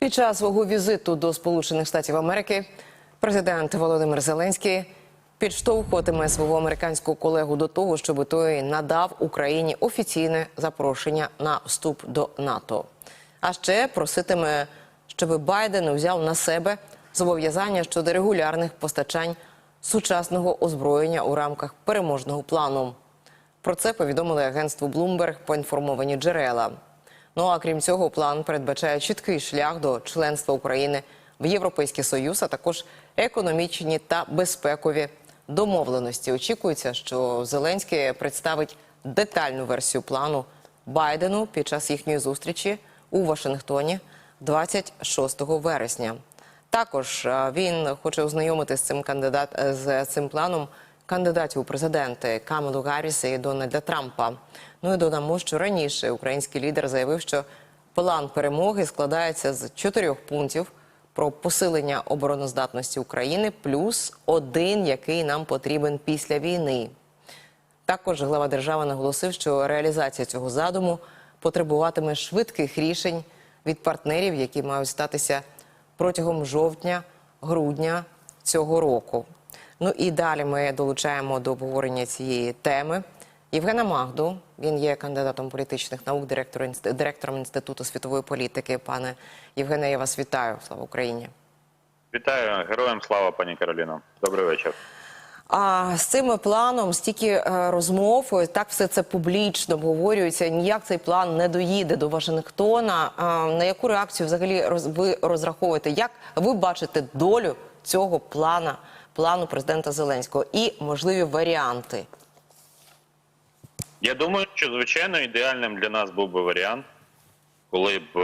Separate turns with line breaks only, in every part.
Під час свого візиту до Сполучених Штатів Америки президент Володимир Зеленський підштовхуватиме свого американського колегу до того, щоб той надав Україні офіційне запрошення на вступ до НАТО. А ще проситиме, щоб Байден взяв на себе зобов'язання щодо регулярних постачань сучасного озброєння у рамках переможного плану. Про це повідомили агентству Bloomberg поінформовані джерела. Ну а крім цього, план передбачає чіткий шлях до членства України в Європейський Союз, а також економічні та безпекові домовленості. Очікується, що Зеленський представить детальну версію плану Байдену під час їхньої зустрічі у Вашингтоні 26 вересня. Також він хоче ознайомити з цим кандидат з цим планом кандидатів у президенти Камелу Гарріса і Дональда Трампа. Ну і додамо, що раніше український лідер заявив, що план перемоги складається з чотирьох пунктів про посилення обороноздатності України, плюс один, який нам потрібен після війни. Також глава держави наголосив, що реалізація цього задуму потребуватиме швидких рішень від партнерів, які мають статися протягом жовтня-грудня цього року. Ну і далі ми долучаємо до обговорення цієї теми Євгена Магду. Він є кандидатом політичних наук, директор, директором Інституту світової політики. Пане Євгене, я вас вітаю. Слава Україні.
Вітаю героям слава, пані Кароліно. Добрий вечір.
А з цим планом стільки е, розмов, так все це публічно обговорюється. Ніяк цей план не доїде до Вашингтона. А, на яку реакцію взагалі роз, ви розраховуєте? Як ви бачите долю цього плана, плану президента Зеленського і можливі варіанти?
Я думаю, що звичайно ідеальним для нас був би варіант, коли б е,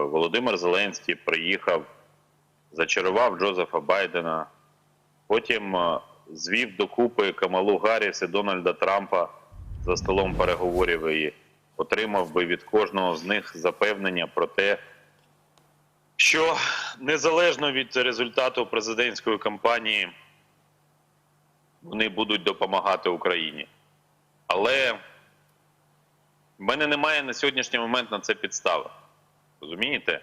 Володимир Зеленський приїхав, зачарував Джозефа Байдена, потім е, звів докупи Камалу Гарріс і Дональда Трампа за столом переговорів і отримав би від кожного з них запевнення про те, що незалежно від результату президентської кампанії вони будуть допомагати Україні. Але в мене немає на сьогоднішній момент на це підстави. Розумієте?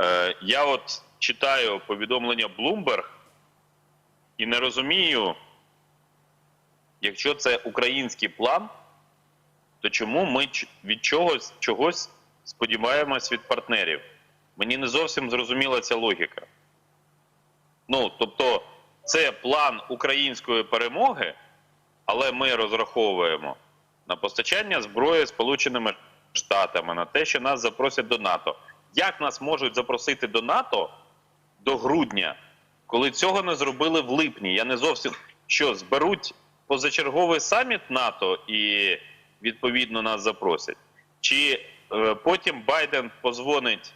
Е, я от читаю повідомлення Bloomberg і не розумію, якщо це український план, то чому ми від чогось, чогось сподіваємось від партнерів? Мені не зовсім зрозуміла ця логіка. Ну, тобто, це план української перемоги, але ми розраховуємо на постачання зброї Сполученими Штатами, на те, що нас запросять до НАТО. Як нас можуть запросити до НАТО до грудня, коли цього не зробили в липні? Я не зовсім що зберуть позачерговий саміт НАТО і відповідно нас запросять. Чи е, потім Байден позвонить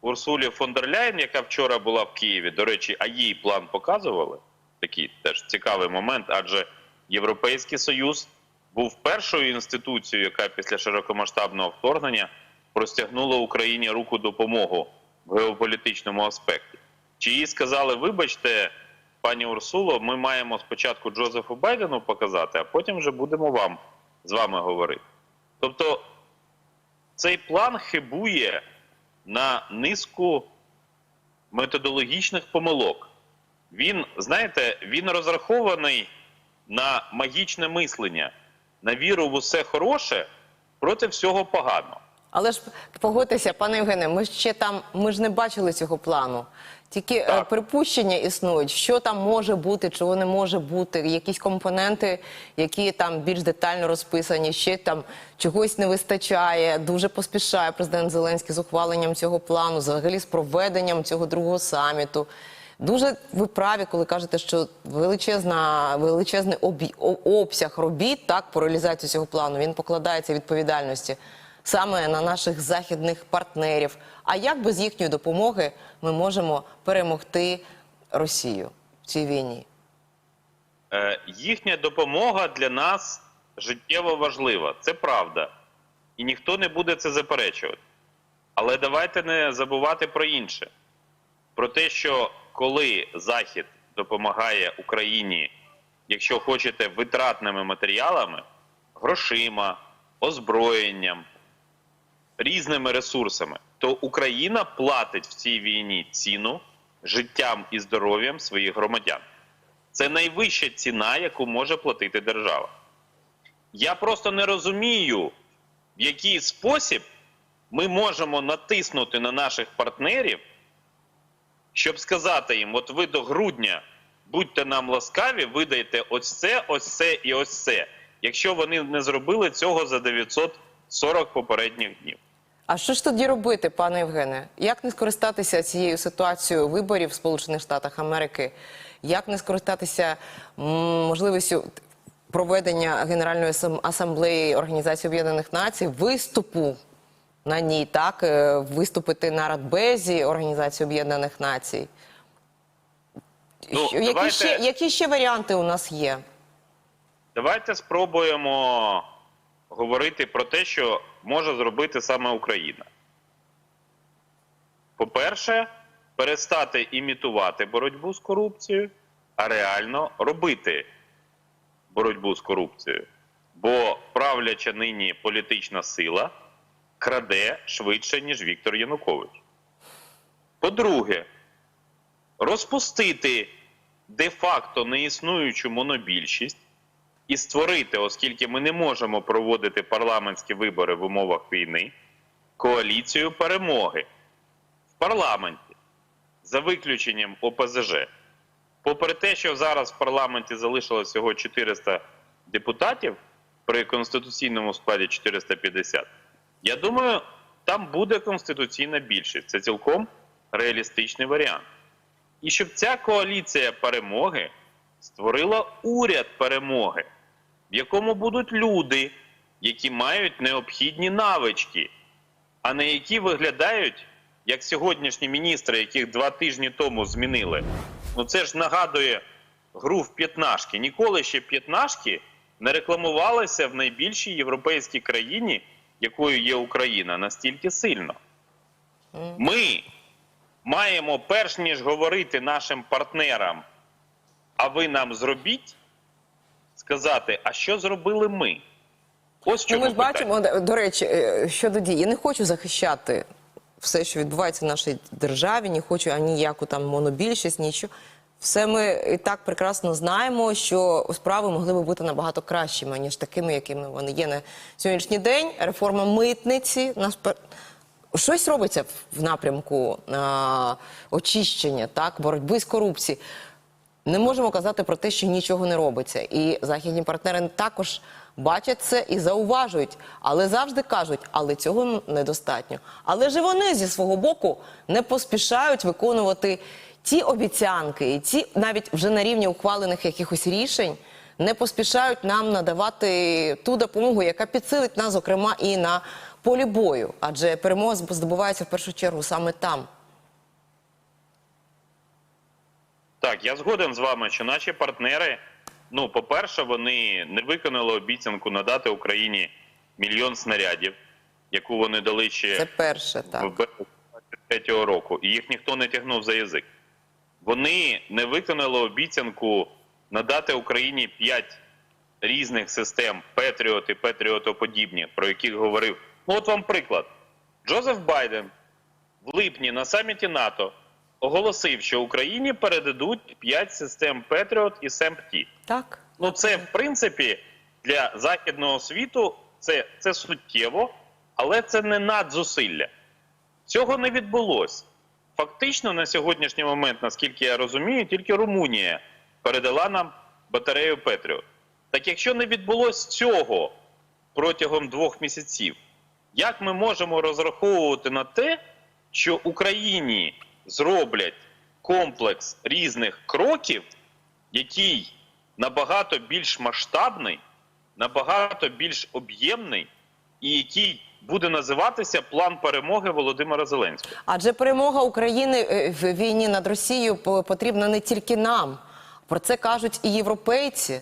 Урсулі фон дер Ляєн, яка вчора була в Києві. До речі, а їй план показували. Такий теж цікавий момент, адже Європейський Союз був першою інституцією, яка після широкомасштабного вторгнення простягнула Україні руку допомогу в геополітичному аспекті. Чи їй сказали, вибачте, пані Урсуло, ми маємо спочатку Джозефу Байдену показати, а потім вже будемо вам з вами говорити. Тобто цей план хибує на низку методологічних помилок. Він, знаєте, він розрахований на магічне мислення, на віру в усе хороше проти всього поганого.
Але ж погодьтеся, пане Євгене, ми ще там ми ж не бачили цього плану. Тільки е,
Так.
припущення існують, що там може бути, чого не може бути, якісь компоненти, які там більш детально розписані, ще там чогось не вистачає. Дуже поспішає президент Зеленський з ухваленням цього плану, взагалі з проведенням цього другого саміту. Дуже ви праві, коли кажете, що величезна, величезний обсяг робіт так по реалізації цього плану він покладається відповідальності саме на наших західних партнерів. А як без їхньої допомоги ми можемо перемогти Росію в цій війні?
Е, їхня допомога для нас життєво важлива. Це правда. І ніхто не буде це заперечувати. Але давайте не забувати про інше: про те, що коли Захід допомагає Україні, якщо хочете, витратними матеріалами, грошима, озброєнням, різними ресурсами, то Україна платить в цій війні ціну життям і здоров'ям своїх громадян. Це найвища ціна, яку може платити держава. Я просто не розумію, в який спосіб ми можемо натиснути на наших партнерів, щоб сказати їм: от ви до грудня будьте нам ласкаві, видайте ось це, ось це і ось це, якщо вони не зробили цього за 940 попередніх днів.
А що ж тоді робити, пане Євгене? Як не скористатися цією ситуацією виборів в Сполучених Штатах Америки? Як не скористатися можливістю проведення Генеральної асамблеї Організації Об'єднаних Націй, виступу на ній, так е, виступити на Радбезі Організації Об'єднаних Націй?
Ну,
які,
давайте-
ще, які ще варіанти у нас є?
Давайте спробуємо говорити про те, що може зробити саме Україна. По-перше, перестати імітувати боротьбу з корупцією, а реально робити боротьбу з корупцією. Бо правляча нині політична сила краде швидше, ніж Віктор Янукович. По-друге, розпустити де-факто неіснуючу монобільшість і створити, оскільки ми не можемо проводити парламентські вибори в умовах війни, коаліцію перемоги в парламенті за виключенням ОПЗЖ. Попри те, що зараз в парламенті залишилось всього 400 депутатів при конституційному складі 450, я думаю, там буде конституційна більшість. Це цілком реалістичний варіант. І щоб ця коаліція перемоги створила уряд перемоги, в якому будуть люди, які мають необхідні навички, а не які виглядають як сьогоднішні міністри, яких два тижні тому змінили. Ну це ж нагадує гру в п'ятнашки. Ніколи ще п'ятнашки не рекламувалися в найбільшій європейській країні, якою є Україна, настільки сильно. Ми маємо, перш ніж говорити нашим партнерам, а ви нам зробіть, сказати, а що зробили ми? Ось
Ну,
чому
ми ж бачимо, до- речі, е, щодо дій. Я не хочу захищати все, що відбувається в нашій державі, не хочу аніяку там монобільшість, нічого. Все ми і так прекрасно знаємо, що справи могли би бути набагато кращими, ніж такими, якими вони є на сьогоднішній день. Реформа митниці пер- щось робиться в напрямку а, очищення, так, боротьби з корупцією. Не можемо казати про те, що нічого не робиться. І західні партнери також бачать це і зауважують, але завжди кажуть, але цього недостатньо. Але ж вони зі свого боку не поспішають виконувати ті обіцянки, і ті навіть вже на рівні ухвалених якихось рішень. Не поспішають нам надавати ту допомогу, яка підсилить нас, зокрема, і на полі бою, адже перемога здобувається в першу чергу саме там.
Так, я згоден з вами, що наші партнери, ну, по-перше, вони не виконали обіцянку надати Україні мільйон снарядів, яку вони дали ще
Це перше, так.
в березні року, і їх ніхто не тягнув за язик. Вони не виконали обіцянку надати Україні 5 різних систем Петріот і Петріотоподібні, про яких говорив. Ну, от вам приклад. Джозеф Байден в липні на саміті НАТО оголосив, що Україні передадуть 5 систем Петріот і СЕМПТІ.
Так.
Ну, це в принципі для західного світу це, це суттєво, але це не надзусилля. Цього не відбулося. Фактично, на сьогоднішній момент, наскільки я розумію, тільки Румунія передала нам батарею Петріот. Так якщо не відбулося цього протягом двох місяців, як ми можемо розраховувати на те, що Україні зроблять комплекс різних кроків, який набагато більш масштабний, набагато більш об'ємний, і який буде називатися план перемоги Володимира Зеленського.
Адже перемога України е, в війні над Росією потрібна не тільки нам. Про це кажуть і європейці.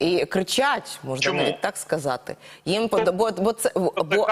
І кричать, можна
Чому?
навіть так сказати. Їм под- бо, бо, це, бо,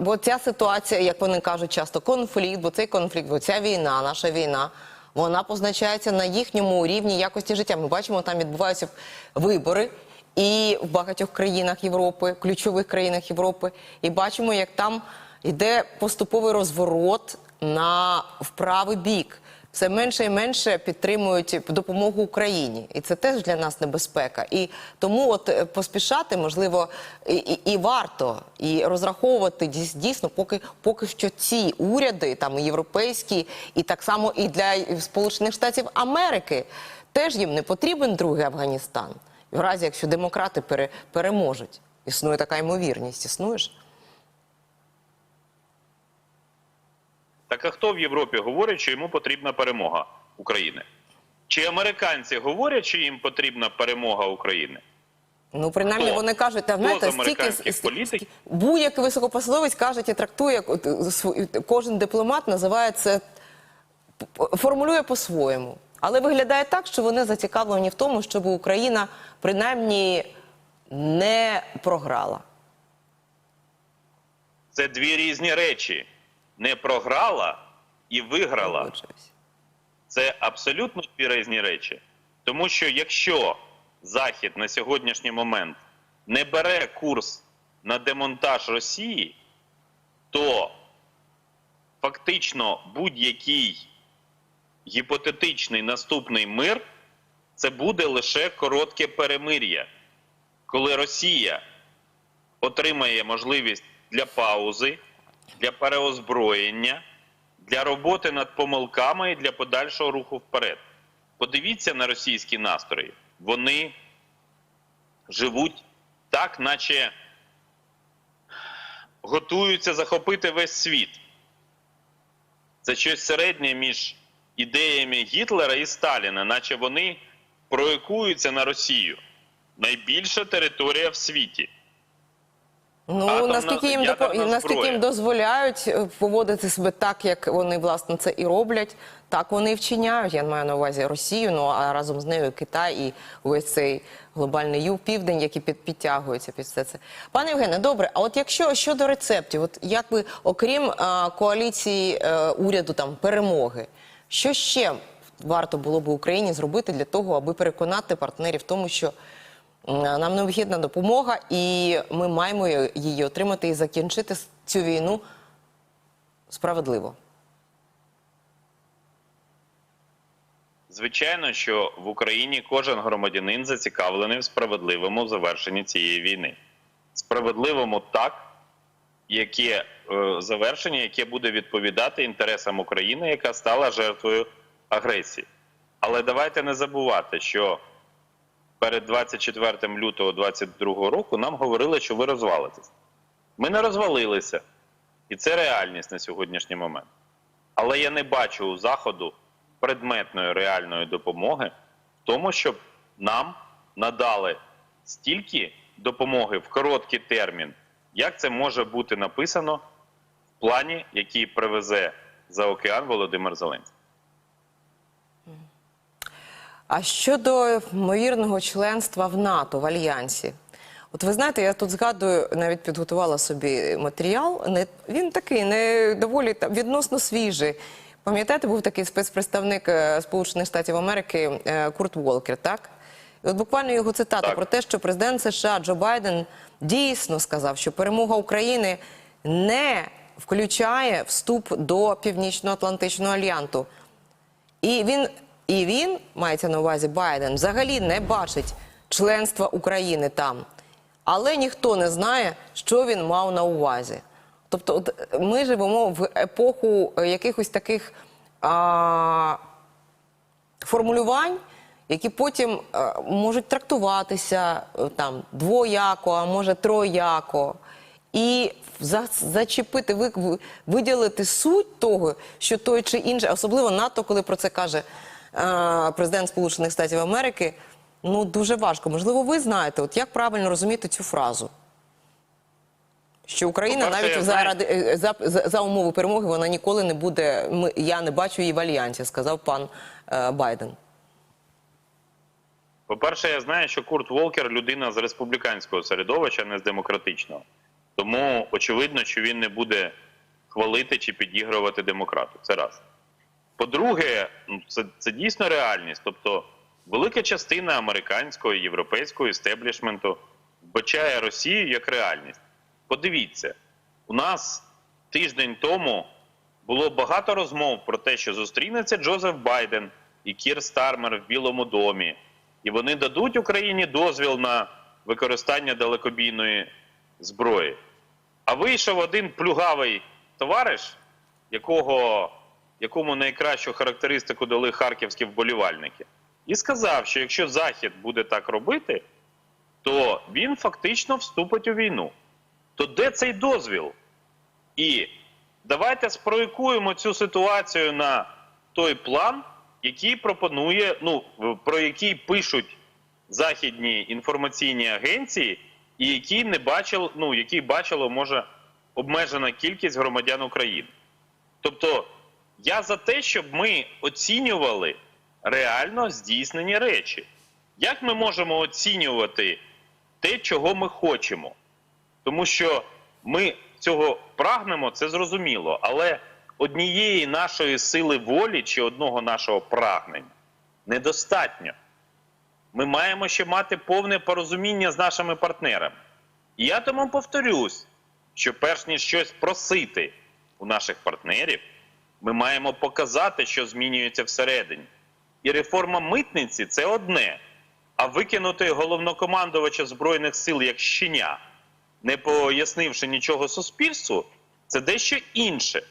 бо ця ситуація, як вони кажуть часто, конфлікт, бо цей конфлікт, бо ця війна, наша війна, вона позначається на їхньому рівні якості життя. Ми бачимо, там відбуваються вибори. І в багатьох країнах Європи, ключових країнах Європи, і бачимо, як там йде поступовий розворот на вправий бік. Все менше і менше підтримують допомогу Україні, і це теж для нас небезпека. І тому, от е, поспішати, можливо, і, і, і варто і розраховувати дійс- дійсно, поки поки що ці уряди, там європейські, і так само і для Сполучених Штатів Америки, теж їм не потрібен другий Афганістан. В разі, якщо демократи пере, переможуть, існує така ймовірність. Існуєш?
Так а хто в Європі говорить, що йому потрібна перемога України? Чи американці говорять, що їм потрібна перемога України?
Ну, принаймні,
Хто?
вони кажуть, та
Хто
знаєте, стільки стільки- будь-який високопосадовець каже і трактує, е, кожен дипломат називає це, формулює по-своєму. Але виглядає так, що вони зацікавлені в тому, щоб Україна принаймні не програла.
Це дві різні речі: не програла і виграла. Це абсолютно дві різні речі. Тому що якщо Захід на сьогоднішній момент не бере курс на демонтаж Росії, то фактично будь-який гіпотетичний наступний мир це буде лише коротке перемир'я, коли Росія отримає можливість для паузи, для переозброєння, для роботи над помилками і для подальшого руху вперед. Подивіться на російські настрої. Вони живуть так, наче готуються захопити весь світ. Це щось середнє між ідеями Гітлера і Сталіна, наче вони проєкуються на Росію. Найбільша територія в світі.
Ну
Атомна-
наскільки їм
ядерна
наскільки їм дозволяють е, поводити себе так, як вони власне це і роблять, так вони і вчиняють. Я маю на увазі Росію, ну а разом з нею Китай і увесь цей глобальний юг, південь, які під, підтягуються під все це. Пане Євгене, добре. А от якщо щодо рецептів, от як ви, окрім а, коаліції е, уряду там перемоги, що ще варто було б Україні зробити для того, аби переконати партнерів в тому, що Нам необхідна допомога, і ми маємо її отримати і закінчити цю війну справедливо.
Звичайно, що в Україні кожен громадянин зацікавлений в справедливому завершенні цієї війни. Справедливому так, яке е, завершення, яке буде відповідати інтересам України, яка стала жертвою агресії. Але давайте не забувати, що перед 24 лютого 2022 року нам говорили, що ви розвалитесь. Ми не розвалилися, і це реальність на сьогоднішній момент. Але я не бачу у заходу предметної реальної допомоги в тому, щоб нам надали стільки допомоги в короткий термін, як це може бути написано в плані, який привезе за океан Володимир Зеленський.
А щодо ймовірного членства в НАТО в альянсі, от ви знаєте, я тут згадую, навіть підготувала собі матеріал. Не він такий, не доволі там відносно свіжий. Пам'ятаєте, був такий спецпредставник е, Сполучених Штатів Америки е, Курт Волкер, так? І от буквально його цитата
Так.
про те, що президент США Джо Байден дійсно сказав, що перемога України не включає вступ до Північно-Атлантичного альянсу. І він, і він, мається на увазі Байден, взагалі не бачить членства України там. Але ніхто не знає, що він мав на увазі. Тобто, от ми живемо в епоху е, якихось таких а, формулювань, які потім е, можуть трактуватися е, там двояко, а може трояко. І за, зачепити, ви, ви- виділити суть того, що той чи інший, особливо НАТО, коли про це каже президент Сполучених Штатів Америки, ну дуже важко. Можливо, ви знаєте, от як правильно розуміти цю фразу? Що Україна
По-перше,
навіть заради е, за, за, за умови перемоги вона ніколи не буде. Ми, я не бачу її в альянсі, сказав пан е, Байден.
По-перше, я знаю, що Курт Волкер людина з республіканського середовища, не з демократичного. Тому очевидно, що він не буде хвалити чи підігрувати демократу. Це раз. По-друге, це, це дійсно реальність. Тобто, велика частина американського і європейського істеблішменту вбачає Росію як реальність. Подивіться, у нас тиждень тому було багато розмов про те, що зустрінеться Джозеф Байден і Кір Стармер в Білому домі, і вони дадуть Україні дозвіл на використання далекобійної зброї. А вийшов один плюгавий товариш, якого, якому найкращу характеристику дали харківські вболівальники, і сказав, що якщо Захід буде так робити, то він фактично вступить у війну. То де цей дозвіл? І давайте спроєкуємо цю ситуацію на той план, який пропонує, ну про який пишуть західні інформаційні агенції, і які не бачив, ну який бачило може обмежена кількість громадян України. Тобто я за те, щоб ми оцінювали реально здійснені речі. Як ми можемо оцінювати те, чого ми хочемо? Тому що ми цього прагнемо, це зрозуміло, але однієї нашої сили волі чи одного нашого прагнення недостатньо. Ми маємо ще мати повне порозуміння з нашими партнерами. І я тому повторюсь, що перш ніж щось просити у наших партнерів, ми маємо показати, що змінюється всередині. І реформа митниці це одне. А викинути головнокомандувача Збройних сил як щеня, не пояснивши нічого суспільству, це дещо інше.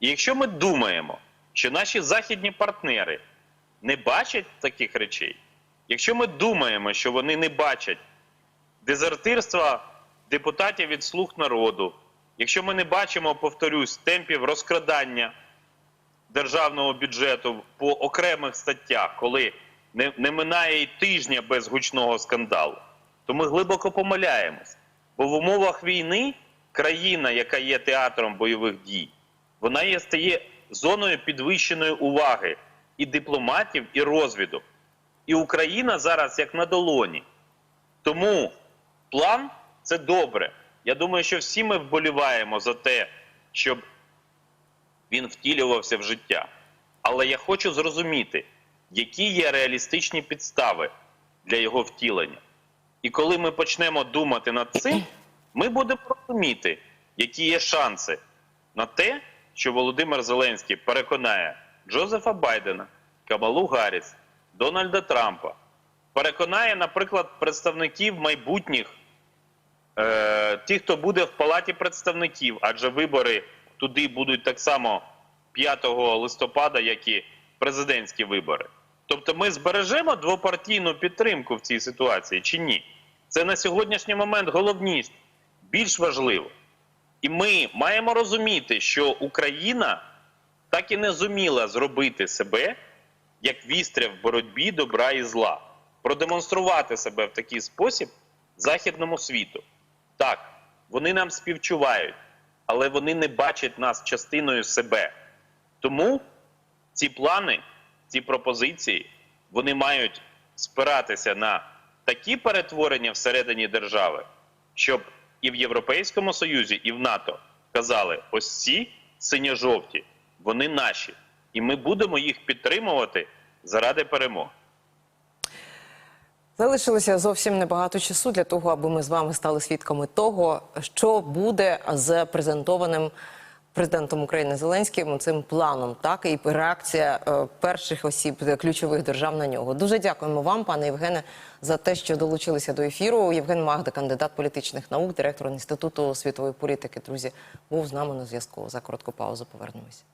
І якщо ми думаємо, що наші західні партнери не бачать таких речей, якщо ми думаємо, що вони не бачать дезертирства депутатів від слуг народу, якщо ми не бачимо, повторюсь, темпів розкрадання державного бюджету по окремих статтях, коли не, не минає і тижня без гучного скандалу, то ми глибоко помиляємось. Бо в умовах війни країна, яка є театром бойових дій, вона є стає зоною підвищеної уваги і дипломатів, і розвідок. І Україна зараз як на долоні. Тому план це добре. Я думаю, що всі ми вболіваємо за те, щоб він втілювався в життя. Але я хочу зрозуміти, які є реалістичні підстави для його втілення. І коли ми почнемо думати над цим, ми будемо розуміти, які є шанси на те, що Володимир Зеленський переконає Джозефа Байдена, Камалу Гарріс, Дональда Трампа, переконає, наприклад, представників майбутніх е, ті, хто буде в палаті представників, адже вибори туди будуть так само 5 листопада, як і президентські вибори. Тобто ми збережемо двопартійну підтримку в цій ситуації чи ні? Це на сьогоднішній момент головніше, більш важливо. І ми маємо розуміти, що Україна так і не зуміла зробити себе як вістря в боротьбі добра і зла, продемонструвати себе в такий спосіб західному світу. Так, вони нам співчувають, але вони не бачать нас частиною себе. Тому ці плани, ці пропозиції, вони мають спиратися на такі перетворення всередині держави, щоб і в Європейському Союзі, і в НАТО казали: ось ці синьо-жовті, вони наші, і ми будемо їх підтримувати заради перемоги.
Залишилося зовсім небагато часу для того, аби ми з вами стали свідками того, що буде з презентованим президентом України Зеленським цим планом, так і реакція е, перших осіб е, ключових держав на нього. Дуже дякуємо вам, пане Євгене, за те, що долучилися до ефіру. Євген Магда, кандидат політичних наук, директор інституту світової політики. Друзі, був з нами на зв'язку. За коротку паузу повернемось.